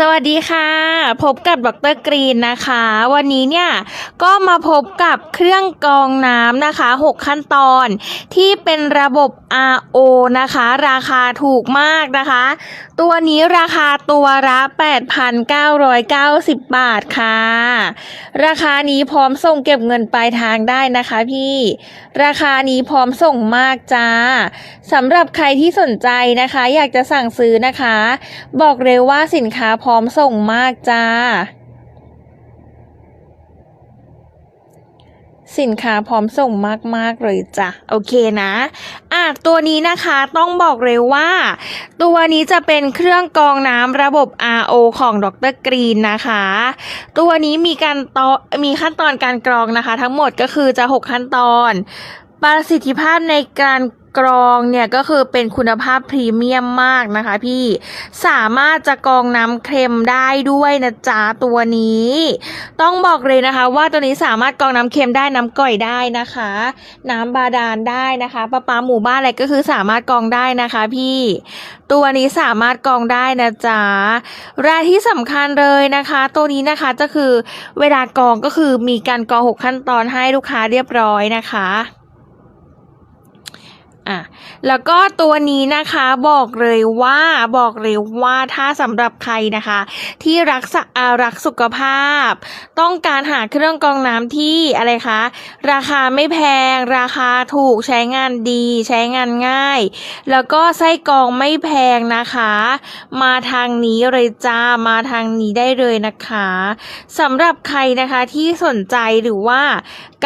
สวัสดีค่ะ พบกับดรกรีนนะคะ วันนี้เนี่ยก็มาพบกับเครื่องกรองน้ำนะคะ 6 ขั้นตอนที่เป็นระบบ RO นะคะ ราคาถูกมากนะคะ ตัวนี้ราคาตัวละ 8,990 บาทค่ะ ราคานี้พร้อมส่งเก็บเงินปลายทางได้นะคะพี่ ราคานี้พร้อมส่งมากจ้าสำหรับใครที่สนใจนะคะ อยากจะสั่งซื้อนะคะ บอกเร็วว่าสินค้าพร้อมส่งมากจ้า สินค้าพร้อมส่งมาก ๆ เลยจ้ะ โอเคนะอะตัวนี้นะคะต้องบอกเลยว่า ตัวนี้จะเป็นเครื่องกรองน้ำระบบ RO ของดรกรีนนะคะ ตัวนี้มีการตอมีขั้นตอนการกรองนะคะ ทั้งหมดก็คือจะ 6 ขั้นตอน ประสิทธิภาพในการ กรองเนี่ยก็คือเป็นคุณภาพพรีเมียมมากนะคะพี่สามารถจะกรองน้ำเค็มได้ด้วยนะจ๊ะตัวนี้ ต้องบอกเลยนะคะ ว่าตัวนี้สามารถกรองน้ำเค็มได้น้ำก่อยได้นะคะ น้ำบาดาลได้นะคะประปาหมู่บ้านอะไรก็คือสามารถกรองได้นะคะพี่ ตัวนี้สามารถกรองได้นะจ๊ะและที่สำคัญเลยนะคะ ตัวนี้นะคะก็คือเวลากรองก็คือมีการกรองหกขั้นตอนให้ลูกค้าเรียบร้อยนะคะ อะแล้วก็ตัวนี้นะคะบอกเลยว่าบอกเลยว่าถ้าสำหรับใครนะคะ ที่รักษาอ่ารักสุขภาพ ต้องการหาเครื่องกรองน้ำที่อะไรคะ ราคาไม่แพง ราคาถูกใช้งานดี ใช้งานง่าย แล้วก็ไส้กรองไม่แพงนะคะ มาทางนี้เลยจ้ามาทางนี้ได้เลยนะคะสำหรับใครนะคะที่สนใจหรือว่า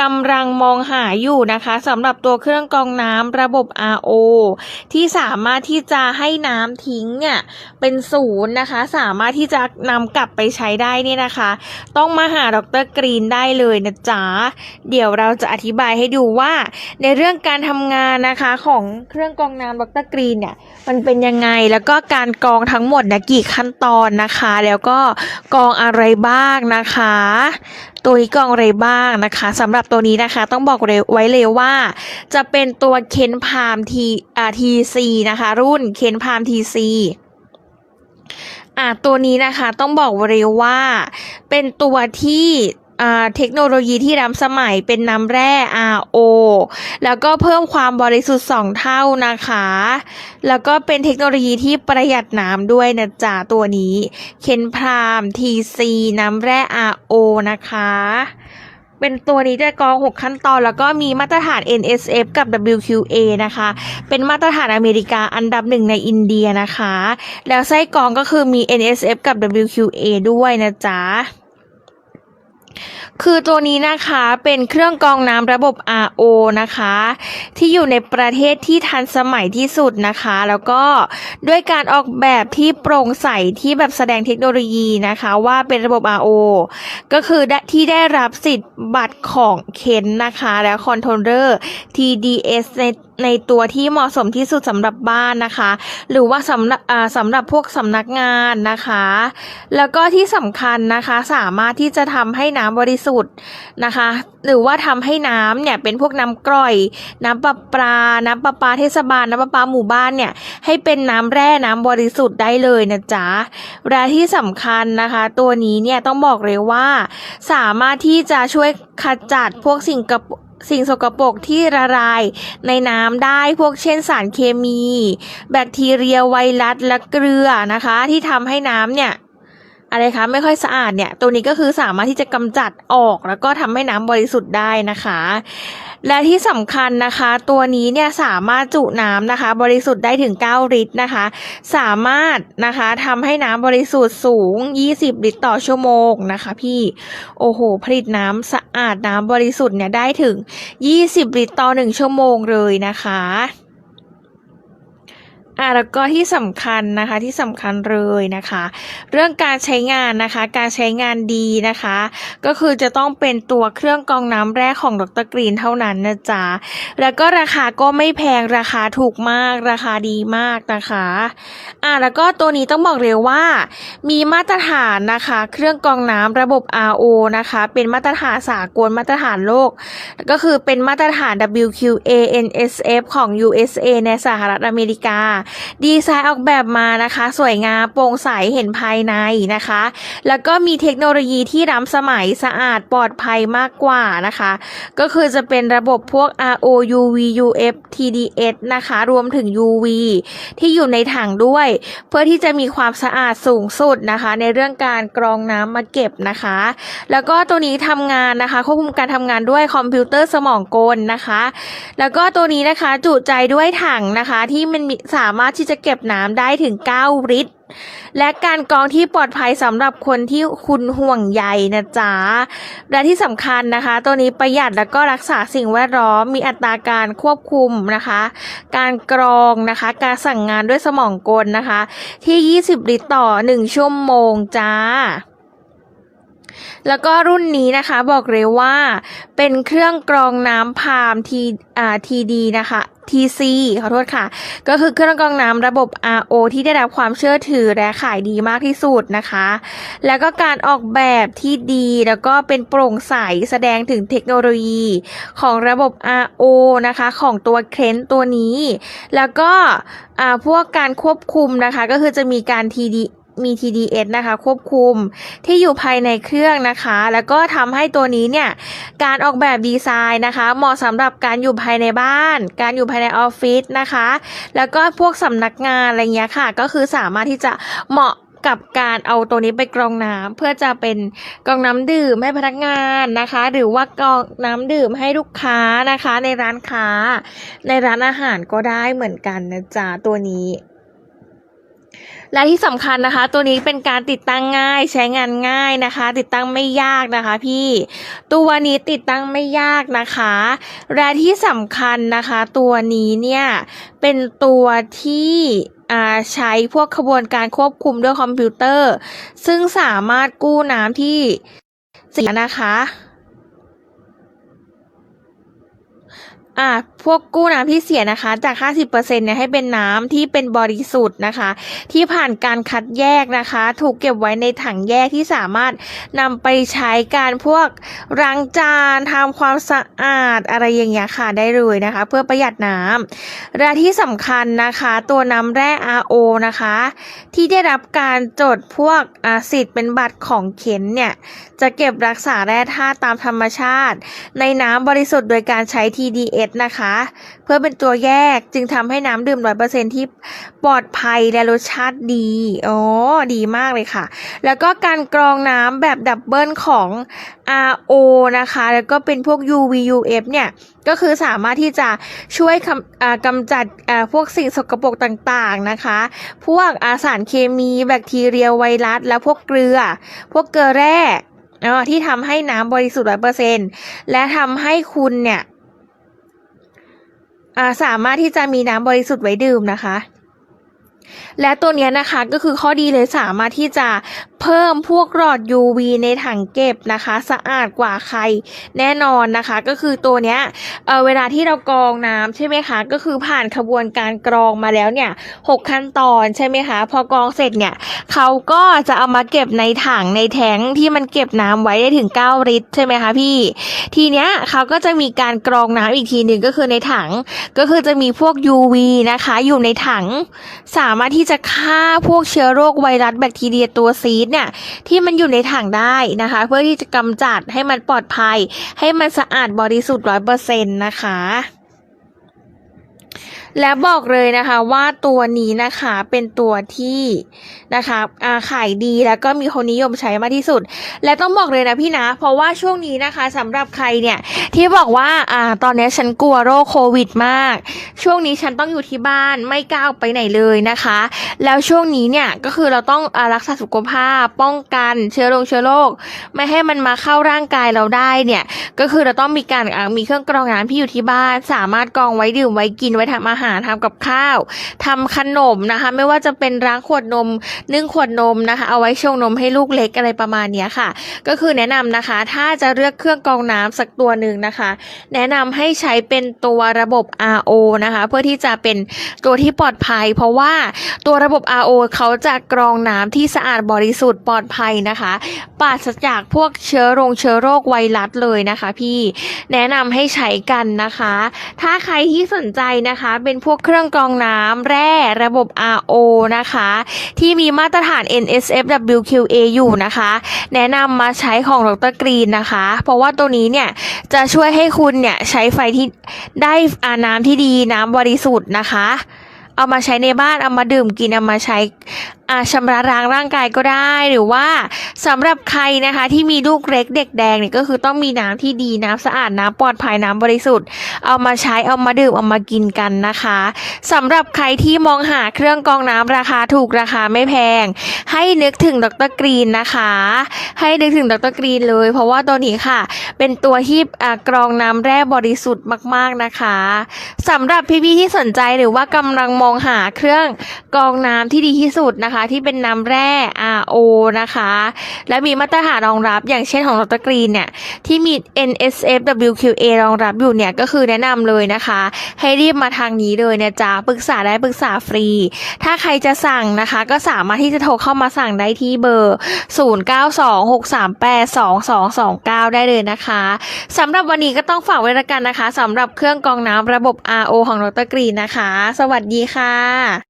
กำลังมองหาอยู่นะคะสำหรับตัวเครื่องกรองน้ำระบบ RO ที่สามารถที่จะให้น้ำทิ้งเนี่ยเป็นศูนย์นะคะ สามารถที่จะนำกลับไปใช้ได้เนี่ยนะคะ ต้องมาหาดรกรีนได้เลยนะจ๊ะ เดี๋ยวเราจะอธิบายให้ดูว่า ในเรื่องการทำงานนะคะของเครื่องกรองน้ำดรกรีนเนี่ยมันเป็นยังไงแล้วก็การกรองทั้งหมดนะกี่ขั้นตอนนะคะ แล้วก็กรองอะไรบ้างนะคะ ตัวนี้กองอะไรบ้างนะคะสำหรับตัวนี้นะคะต้องบอกเลยไว้เลยว่าจะเป็นตัวเคนพามทีอ่าทีซีนะคะ รุ่นเคนพามทีซีอะตัวนี้นะคะต้องบอกเลยว่าเป็นตัวที่ เทคโนโลยีที่ล้ำสมัยเป็นน้ำแร่ RO แล้วก็เพิ่มความบริสุทธิ์ 2 เท่านะคะ แล้วก็เป็นเทคโนโลยีที่ประหยัดน้ำด้วยนะจ๊ะตัวนี้ เคนพราม TC น้ำแร่ RO นะคะ เป็นตัวนี้จะกรอง 6 ขั้นตอน แล้วก็มีมาตรฐาน NSF กับ WQA นะคะ เป็นมาตรฐานอเมริกาอันดับหนึ่งในอินเดียนะคะ แล้วไส้กรองก็คือมี NSF กับ WQA ด้วยนะจ๊ะ คือตัวนี้นะคะเป็นเครื่องกรองน้ำระบบ RO นะคะ ที่อยู่ในประเทศที่ทันสมัยที่สุดนะคะ แล้วก็ด้วยการออกแบบที่โปร่งใสที่แบบแสดงเทคโนโลยีนะคะ ว่าเป็นระบบ RO ก็คือที่ได้รับสิทธิ์บัตรของเคนนะคะ แล้วคอนโทรลเลอร์ TDS ใน ในตัวที่เหมาะสมที่สุดสำหรับบ้านนะคะ หรือว่าสำหรับสำหรับพวกสำนักงานนะคะ แล้วก็ที่สำคัญนะคะสามารถที่จะทำให้น้ำบริสุทธิ์นะคะ หรือว่าทำให้น้ำเนี่ยเป็นพวกน้ำกร่อย น้ำประปา น้ำประปาเทศบาล น้ำประปาหมู่บ้านเนี่ยให้เป็นน้ำแร่น้ำบริสุทธิ์ได้เลยนะจ๊ะและที่สำคัญนะคะ ตัวนี้เนี่ยต้องบอกเลยว่า สามารถที่จะช่วยขจัดพวกสิ่งกระ สิ่งสกปรกที่ละลายในน้ำได้พวกเช่นสารเคมี แบคทีเรียไวรัสและเกลือนะคะ ที่ทำให้น้ำเนี่ย อะไรคะไม่ค่อยสะอาดเนี่ย ตัวนี้ก็คือสามารถที่จะกำจัดออก แล้วก็ทำให้น้ำบริสุทธิ์ได้นะคะ และที่สำคัญนะคะ ตัวนี้เนี่ยสามารถจุน้ำนะคะ บริสุทธิ์ได้ถึง 9 ลิตรนะคะ สามารถนะคะทำให้น้ำบริสุทธิ์สูง 20 ลิตรต่อชั่วโมงนะคะ พี่โอ้โห ผลิตน้ำสะอาดน้ำบริสุทธิ์เนี่ยได้ถึง 20 ลิตรต่อ 1 ชั่วโมงเลยนะคะ อะแล้วก็ที่สำคัญนะคะที่สำคัญเลยนะคะ เรื่องการใช้งานนะคะการใช้งานดีนะคะ ก็คือจะต้องเป็นตัวเครื่องกรองน้ำแรกของดรกรีนเท่านั้นนะจ๊ะแล้วก็ราคาก็ไม่แพงราคาถูกมากราคาดีมากนะคะอะแล้วก็ตัวนี้ต้องบอกเลยว่า มีมาตรฐานนะคะ เครื่องกรองน้ำระบบ RO นะคะ เป็นมาตรฐานสากลมาตรฐานโลก ก็คือเป็นมาตรฐาน WQA NSF ของ USA ในสหรัฐอเมริกาดีไซน์ออกแบบมานะคะ สวยงามโปร่งใสเห็นภายในนะคะ แล้วก็มีเทคโนโลยีที่ล้ำสมัยสะอาดปลอดภัยมากกว่านะคะ ก็คือจะเป็นระบบพวก RO UV UF TDS นะคะ รวมถึง UV ที่อยู่ในถังด้วย เพื่อที่จะมีความสะอาดสูงสุดนะคะ ในเรื่องการกรองน้ำมาเก็บนะคะ แล้วก็ตัวนี้ทำงานนะคะควบคุมการทำงานด้วยคอมพิวเตอร์สมองกลนะคะ แล้วก็ตัวนี้นะคะจุใจด้วยถังนะคะที่มันมีสาามารถที่จะเก็บน้ำได้ถึง 9 ลิตร และการกรองที่ปลอดภัยสำหรับคนที่คุณห่วงใยนะจ๊ะ และที่สำคัญนะคะ ตัวนี้ประหยัดแล้วก็รักษาสิ่งแวดล้อม มีอัตราการควบคุมนะคะ การกรองนะคะ การสั่งงานด้วยสมองกลนะคะ ที่ 20 ลิตรต่อ 1 ชั่วโมงจ้า แล้วก็รุ่นนี้นะคะบอกเลยว่าเป็นเครื่องกรองน้ำพามทีอ่าทีดีนะคะ TC ขอโทษค่ะ ก็คือเครื่องกรองน้ำระบบ RO ที่ได้รับความเชื่อถือและขายดีมากที่สุดนะคะ แล้วก็การออกแบบที่ดีแล้วก็เป็นโปร่งใสแสดงถึงเทคโนโลยีของระบบ RO นะคะ ของตัวเครนตัวนี้ แล้วก็อ่าพวกการควบคุมนะคะ ก็คือจะมีการ TD มี TDS นะคะควบคุมที่อยู่ภายในเครื่องนะคะ แล้วก็ทำให้ตัวนี้เนี่ยการออกแบบดีไซน์นะคะ เหมาะสำหรับการอยู่ภายในบ้าน การอยู่ภายในออฟฟิศนะคะ แล้วก็พวกสำนักงานอะไรเงี้ยค่ะ ก็คือสามารถที่จะเหมาะกับการเอาตัวนี้ไปกรองน้ำเพื่อจะเป็นกรองน้ำดื่มให้พนักงานนะคะ หรือว่ากรองน้ำดื่มให้ลูกค้านะคะ ในร้านค้า ในร้านอาหารก็ได้เหมือนกันนะจ๊ะตัวนี้ และที่สำคัญนะคะ ตัวนี้เป็นการติดตั้งง่ายใช้งานง่ายนะคะ ติดตั้งไม่ยากนะคะพี่ตัวนี้ติดตั้งไม่ยากนะคะ และที่สำคัญนะคะ ตัวนี้เนี่ยเป็นตัวที่ใช้พวกขบวนการควบคุมด้วยคอมพิวเตอร์ ซึ่งสามารถกู้น้ำที่เสียนะคะ อ่าพวกกู้น้ำที่เสียนะคะ จาก 50%เนี่ยให้เป็นน้ำที่เป็นบริสุทธิ์นะคะ ที่ผ่านการคัดแยกนะคะ ถูกเก็บไว้ในถังแยกที่สามารถนำไปใช้การพวกล้างจานทำความสะอาดอะไรอย่างเงี้ยค่ะได้เลยนะคะ เพื่อประหยัดน้ำและที่สำคัญนะคะ ตัวน้ำแร่ RO นะคะ ที่ได้รับการจดพวกอาสิทธิ์เป็นบัตรของเข็นเนี่ยจะเก็บรักษาแร่ธาตุตามธรรมชาติ ในน้ำบริสุทธิ์โดยการใช้ทีด TDS นะคะ เพื่อเป็นตัวแยกจึงทำให้น้ำดื่ม 100%ที่ปลอดภัยและรสชาติดีอ๋อดีมากเลยค่ะ แล้วก็การกรองน้ำแบบดับเบิลของ RO นะคะ แล้วก็เป็นพวก UV UF เนี่ย ก็คือสามารถที่จะช่วยกำำจัดพวกสิ่งสกปรกต่างๆนะคะ พวกอาสารเคมีแบคทีเรียไวรัส และพวกเกลือ พวกเกลือแร่ที่ทำให้น้ำบริสุทธิ์ร้อยเปอร์เซ็นและทำให้คุณเนี่ย สามารถที่จะมีน้ำบริสุทธิ์ไว้ดื่มนะคะ และตัวนี้นะคะก็คือข้อดีเลยสามารถที่จะเพิ่มพวกหลอด UV ในถังเก็บนะคะ สะอาดกว่าใครแน่นอนนะคะ ก็คือตัวเนี้ยเออเวลาที่เรากรองน้ำใช่ไหมคะ ก็คือผ่านขบวนการกรองมาแล้วเนี่ยหกขั้นตอนใช่ไหมคะ พอกรองเสร็จเนี่ยเขาก็จะเอามาเก็บในถังในแทงที่มันเก็บน้ำไว้ได้ถึง 9 ลิตรใช่ไหมคะพี่ ทีเนี้ยเขาก็จะมีการกรองน้ำอีกทีหนึ่งก็คือในถัง ก็คือจะมีพวก UV นะคะ อยู่ในถังสามารถที่จะฆ่าพวกเชื้อโรคไวรัสแบคทีเรียตัวซีดเนี่ยที่มันอยู่ในถังได้นะคะ เพื่อที่จะกำจัดให้มันปลอดภัย ให้มันสะอาดบริสุทธิ์ร้อยเปอร์เซ็นต์นะคะ และบอกเลยนะคะว่าตัวนี้นะคะเป็นตัวที่นะคะอาขายดีแล้วก็มีคนนิยมใช้มากที่สุด และต้องบอกเลยนะพี่นะ เพราะว่าช่วงนี้นะคะสำหรับใครเนี่ยที่บอกว่าอ่าตอนนี้ฉันกลัวโรคโควิดมาก ช่วงนี้ฉันต้องอยู่ที่บ้านไม่กล้าไปไหนเลยนะคะ แล้วช่วงนี้เนี่ยก็คือเราต้องอรักษาสุขภาพป้องกันเชื้อโรคเชื้อโรคไม่ให้มันมาเข้าร่างกายเราได้เนี่ยก็คือเราต้องมีการมีเครื่องกรองน้ำที่อยู่ที่บ้าน สามารถกรองไว้ดื่มไว้กินไว้ทำอาหารทำกับข้าวทำขนมนะคะ ไม่ว่าจะเป็นร้างขวดนมนึ่งขวดนมนะคะ เอาไว้ชงนมให้ลูกเล็กอะไรประมาณนี้ค่ะ ก็คือแนะนำนะคะ ถ้าจะเลือกเครื่องกรองน้ำสักตัวหนึ่งนะคะ แนะนำให้ใช้เป็นตัวระบบ RO นะคะ เพื่อที่จะเป็นตัวที่ปลอดภัย เพราะว่าตัวระบบ RO เขาจะกรองน้ำที่สะอาดบริสุทธิ์ปลอดภัยนะคะปราศจากพวกเชื้อโรคเชื้อโรคไวรัสเลยนะคะ พี่แนะนำให้ใช้กันนะคะ ถ้าใครที่สนใจนะคะเบเป็นพวกเครื่องกรองน้ำแร่ระบบ RO นะคะ ที่มีมาตรฐาน NSF WQA อยู่นะคะ แนะนำมาใช้ของดรกรีนนะคะ เพราะว่าตัวนี้เนี่ยจะช่วยให้คุณเนี่ยใช้ไฟที่ได้อาน้ำที่ดีน้ำบริสุทธิ์นะคะ เอามาใช้ในบ้านเอามาดื่มกินเอามาใช้ ชำระล้างร่างกายก็ได้หรือว่าสำหรับใครนะคะที่มีลูกเล็กเด็กแดงเนี่ยก็คือต้องมีน้ำที่ดีน้ำสะอาดน้ำปลอดภัยน้ำบริสุทธิ์ เอามาใช้เอามาดื่มเอามากินกันนะคะสำหรับใครที่มองหาเครื่องกรองน้ำราคาถูกราคาไม่แพง ให้นึกถึงดรกรีนนะคะ ให้นึกถึงดรกรีนเลย เพราะว่าตัวนี้ค่ะ เป็นตัวที่กรองน้ำแร่บริสุทธิ์มาก ๆนะคะสำหรับพี่ๆที่สนใจหรือว่ากำลังมองหาเครื่องกรองน้ำที่ดีที่สุดนะคะที่เป็นน้ำแร่ RO นะคะ และมีมาตรฐานรองรับอย่างเช่นของดรกรีนเนี่ย ที่มี NSF WQA รองรับอยู่เนี่ยก็คือแนะนำเลยนะคะ ให้รีบมาทางนี้เลยนะจ๊ะปรึกษาได้ปรึกษาฟรี ถ้าใครจะสั่งนะคะ ก็สามารถที่จะโทรเข้ามาสั่งได้ที่เบอร์ 0926382229 ได้เลยนะคะสำหรับวันนี้ก็ต้องฝากไว้ละกันนะคะสำหรับเครื่องกรองน้ำระบบ RO ของดรกรีนนะคะ สวัสดีค่ะ